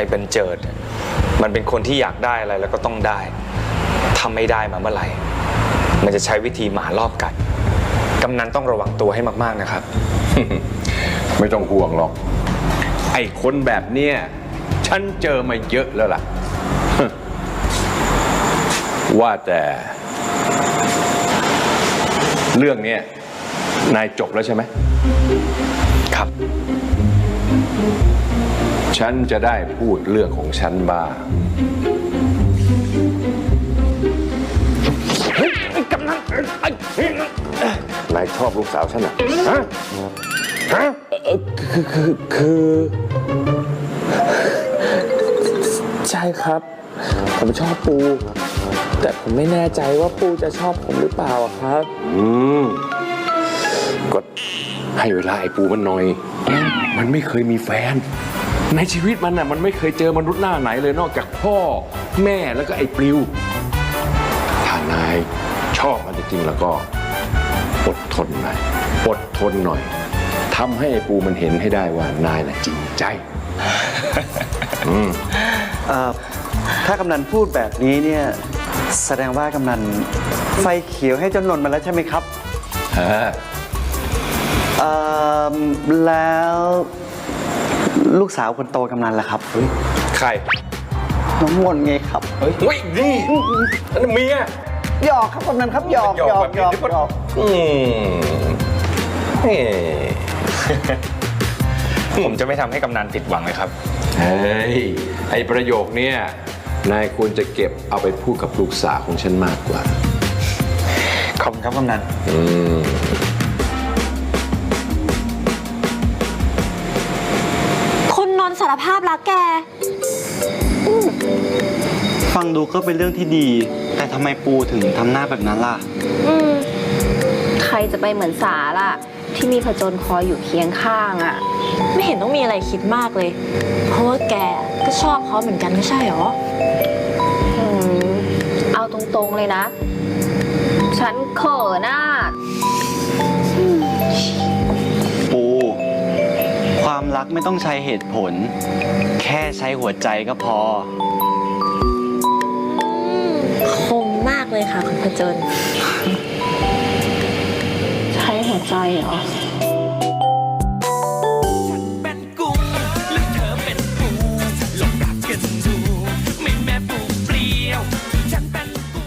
อ้เป็นเจิด มันเป็นคนที่อยากได้อะไรแล้วก็ต้องได้ทำไม่ได้มาเมื่อไหร่ มันจะใช้วิธีหมารอบกัดกำนันต้องระวังตัวให้มากๆนะครับ ไม่ต้องห่วงหรอก ไอ้คนแบบเนี้ยฉันเจอมาเยอะแล้วล่ะ ว่าแต่ เรื่องเนี้ยนายจบแล้วใช่ไหม ฉันจะได้พูดเรื่องของฉันบ้างนายชอบลูกสาวฉันอะฮะฮะคือคือคือใช่ครับ ผมชอบปู แต่ผมไม่แน่ใจว่าปูจะชอบผมหรือเปล่าครับ อืมก็ให้เวลาไอ้ปูมันหน่อย มันไม่เคยมีแฟน ในชีวิตมันน่ะมันไม่เคยเจอมนุษย์หน้าไหนเลยนอกจากพ่อแม่แล้วก็ไอ้ปลิวถ้านายชอบมันจริงๆแล้วก็อดทนหน่อยอดทนหน่อยทำให้ไอ้ปูมันเห็นให้ได้ว่านายน่ะจริงใจเอ่อถ้ากำนันพูดแบบนี้เนี่ยแสดงว่ากำนันไฟเขียวให้เจำนนมาแล้วใช่ไหมครับเอ่อแล้ว ลูกสาวคนโตกำนันล่ะครับใครน้องมนต์ไงครับเฮ้ยนี่นั่นเมียหยอกครับกำนันครับหยอกหยอกหยอกหยอกอืมเฮ้ผมจะไม่ทำให้กำนันผิดหวังเลยครับ เฮ้ย ไอประโยคเนี้ยนายควรจะเก็บเอาไปพูดกับลูกสาวของฉันมากกว่า ขอบคุณครับกำนัน อืม รภาพรักแก ฟังดูก็เป็นเรื่องที่ดี แต่ทำไมปูถึงทำหน้าแบบนั้นล่ะ อืม ใครจะไปเหมือนสาล่ะ ที่มีผจญคอยอยู่เคียงข้างอะ่ะ ไม่เห็นต้องมีอะไรคิดมากเลย เพราะว่าแกก็ชอบเขาเหมือนกันไม่ใช่หรอ อืม เอาตรงๆเลยนะ ฉันเขินอะ รักไม่ต้องใช้เหตุผล แค่ใช้หัวใจก็พอ คมมากเลยค่ะคุณผจญใช้หัวใจเหรอ